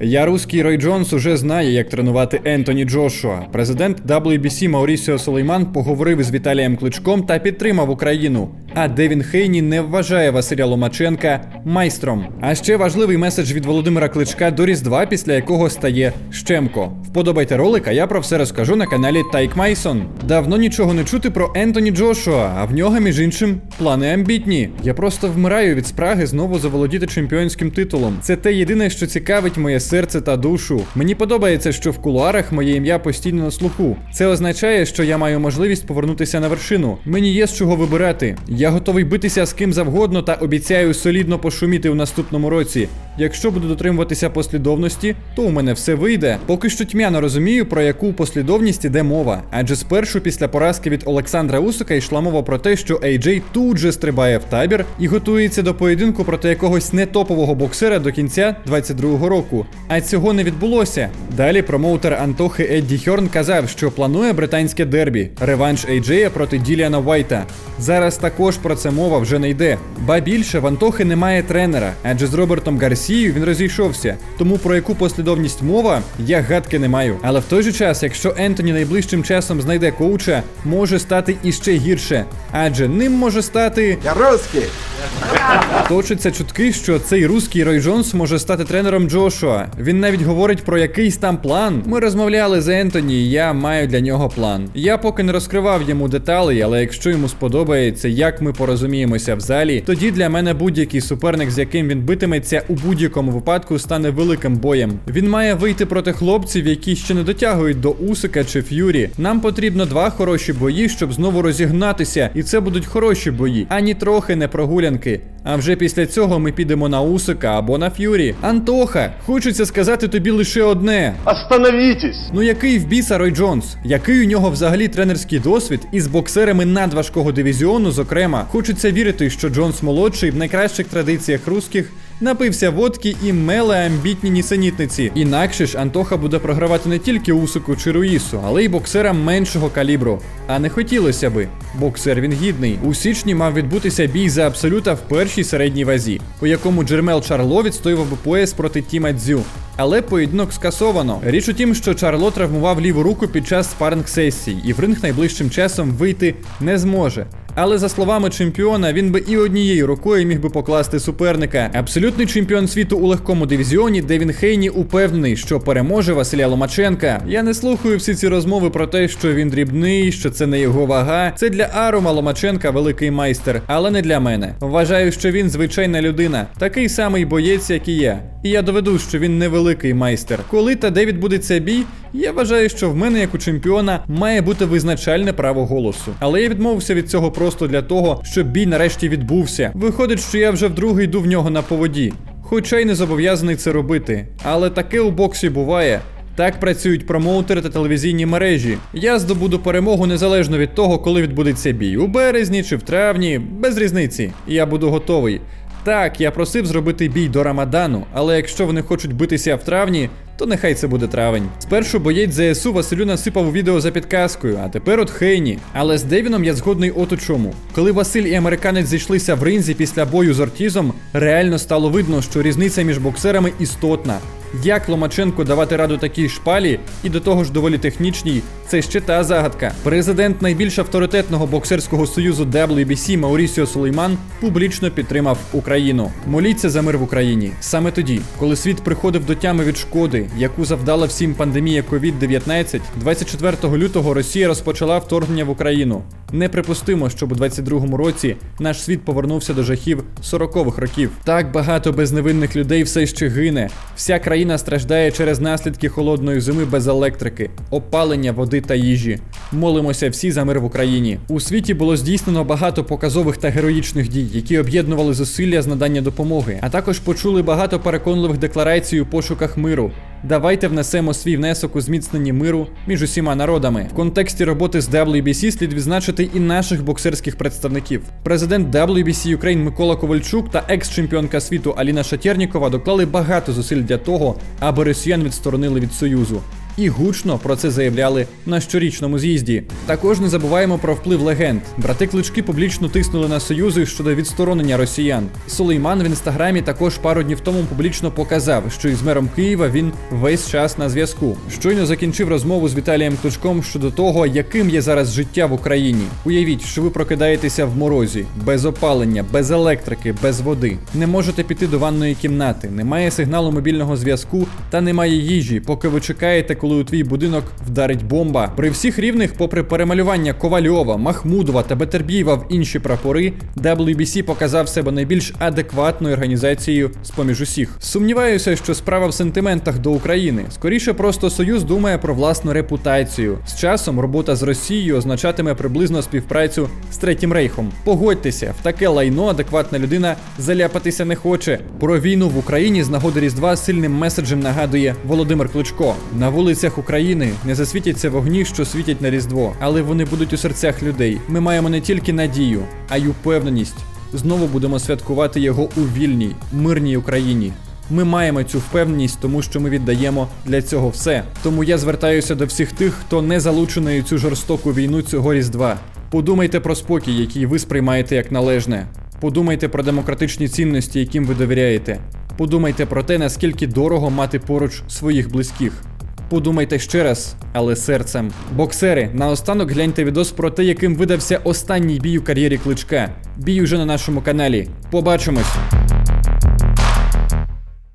Я русський Рой Джонс уже знає, як тренувати Ентоні Джошуа. Президент WBC Маурісіо Солейман поговорив із Віталієм Кличком та підтримав Україну. А Девін Хейні не вважає Василя Ломаченка майстром. А ще важливий меседж від Володимира Кличка до Різдва, після якого стає Щемко. Вподобайте ролик, а я про все розкажу на каналі Тайк Майсон. Давно нічого не чути про Ентоні Джошуа, а в нього, між іншим, плани амбітні. Я просто вмираю від спраги знову заволодіти чемпіонським титулом. Це те єдине, що цікавить моє серце та душу. Мені подобається, що в кулуарах моє ім'я постійно на слуху. Це означає, що я маю можливість повернутися на вершину. Мені є з чого вибирати. Я готовий битися з ким завгодно та обіцяю солідно пошуміти у наступному році. Якщо буду дотримуватися послідовності, то у мене все вийде. Поки що тьмяно розумію, про яку послідовність іде мова. Адже спершу після поразки від Олександра Усика йшла мова про те, що AJ тут же стрибає в табір і готується до поєдинку проти якогось нетопового боксера до кінця 22-го року. А цього не відбулося. Далі промоутер Антохи Едді Хьорн казав, що планує британське дербі, реванш AJ проти Діліана Вайта. Зараз також про це мова вже не йде. Ба більше в Антохи немає тренера, адже з Робертом Гарсією він розійшовся. Тому про яку послідовність мова, я гадки не маю. Але в той же час, якщо Ентоні найближчим часом знайде коуча, може стати іще гірше. Адже ним може стати. Я русский. Точаться чутки, що цей руський Рой Джонс може стати тренером Джошуа. Він навіть говорить про якийсь там план. Ми розмовляли з Ентоні, і я маю для нього план. Я поки не розкривав йому деталей, але якщо йому сподобається, як ми порозуміємося в залі, тоді для мене будь-який суперник, з яким він битиметься, у будь-якому випадку стане великим боєм. Він має вийти проти хлопців, які ще не дотягують до Усика чи Ф'юрі. Нам потрібно два хороші бої, щоб знову розігнатися, і це будуть хороші бої, ані трохи не прогулянки. А вже після цього ми підемо на Усика або на Ф'юрі. Антоха, хочеться сказати тобі лише одне. Остановитесь! Ну який в біса Рой Джонс? Який у нього взагалі тренерський досвід із боксерами надважкого дивізіону, зокрема, хочеться вірити, що Джонс молодший в найкращих традиціях русських напився водки і меле амбітні нісенітниці. Інакше ж Антоха буде програвати не тільки Усику чи Руїсу, але й боксерам меншого калібру. А не хотілося би. Боксер він гідний. У січні мав відбутися бій за абсолюта в першій середній вазі, у якому Джермел Чарло відстоював пояс проти Тіма Дзю. Але поєдинок скасовано. Річ у тім, що Чарло травмував ліву руку під час спаринг сесій, і в ринг найближчим часом вийти не зможе. Але за словами чемпіона, він би і однією рукою міг би покласти суперника. Абсолютний чемпіон світу у легкому дивізіоні Девін Хейні упевнений, що переможе Василя Ломаченка. Я не слухаю всі ці розмови про те, що він дрібний, що це не його вага. Це для Арума Ломаченка великий майстер, але не для мене. Вважаю, що він звичайна людина, такий самий боєць, як і я. І я доведу, що він не великий майстер. Коли та де відбудеться бій, я вважаю, що в мене, як у чемпіона, має бути визначальне право голосу. Але я відмовився від цього просто для того, щоб бій нарешті відбувся. Виходить, що я вже вдруге йду в нього на поводі. Хоча й не зобов'язаний це робити. Але таке у боксі буває. Так працюють промоутери та телевізійні мережі. Я здобуду перемогу незалежно від того, коли відбудеться бій у березні чи в травні, без різниці. Я буду готовий. Так, я просив зробити бій до Рамадану, але якщо вони хочуть битися в травні, то нехай це буде травень. Спершу боєць ЗСУ Василю насипав відео за підказкою, а тепер от Хейні. Але з Девіном я згодний от у чому. Коли Василь і американець зійшлися в ринзі після бою з Ортізом, реально стало видно, що різниця між боксерами істотна. Як Ломаченко давати раду такій шпалі і до того ж доволі технічній, це ще та загадка. Президент найбільш авторитетного боксерського союзу WBC Маурісіо Сулейман публічно підтримав Україну. Моліться за мир в Україні. Саме тоді, коли світ приходив до тями від шкоди, яку завдала всім пандемія COVID-19, 24 лютого Росія розпочала вторгнення в Україну. Неприпустимо, щоб у 22-му році наш світ повернувся до жахів 40-х років. Так багато безневинних людей все ще гине. Вся країна страждає через наслідки холодної зими без електрики, опалення води та їжі. Молимося всі за мир в Україні. У світі було здійснено багато показових та героїчних дій, які об'єднували зусилля з надання допомоги, а також почули багато переконливих декларацій у пошуках миру. Давайте внесемо свій внесок у зміцненні миру між усіма народами. В контексті роботи з WBC слід відзначити і наших боксерських представників. Президент WBC Ukraine Микола Ковальчук та екс-чемпіонка світу Аліна Шатєрнікова доклали багато зусиль для того, аби росіян відсторонили від союзу. І гучно про це заявляли на щорічному з'їзді. Також не забуваємо про вплив легенд. Брати клички публічно тиснули на союзи щодо відсторонення росіян. Сулейман в інстаграмі також пару днів тому публічно показав, що із мером Києва він весь час на зв'язку. Щойно закінчив розмову з Віталієм Кличком щодо того, яким є зараз життя в Україні. Уявіть, що ви прокидаєтеся в морозі, без опалення, без електрики, без води. Не можете піти до ванної кімнати, немає сигналу мобільного зв'язку та немає їжі, поки ви чекаєте, коли у твій будинок вдарить бомба. При всіх рівних, попри перемалювання Ковальова, Махмудова та Бетербієва в інші прапори, WBC показав себе найбільш адекватною організацією з поміж усіх. Сумніваюся, що справа в сентиментах до України. Скоріше, просто Союз думає про власну репутацію. З часом робота з Росією означатиме приблизно співпрацю з Третім Рейхом. Погодьтеся, в таке лайно адекватна людина заляпатися не хоче. Про війну в Україні з нагоди Різдва сильним меседжем нагадує Володимир Кличко. На вулицях України не засвітяться вогні, що світять на Різдво, але вони будуть у серцях людей. Ми маємо не тільки надію, а й упевненість. Знову будемо святкувати його у вільній, мирній Україні. Ми маємо цю впевненість, тому що ми віддаємо для цього все. Тому я звертаюся до всіх тих, хто не залучений у цю жорстоку війну цього різдва. Подумайте про спокій, який ви сприймаєте як належне. Подумайте про демократичні цінності, яким ви довіряєте. Подумайте про те, наскільки дорого мати поруч своїх близьких. Подумайте ще раз, але серцем. Боксери, наостанок гляньте відос про те, яким видався останній бій у кар'єрі кличка. Бій уже на нашому каналі. Побачимось!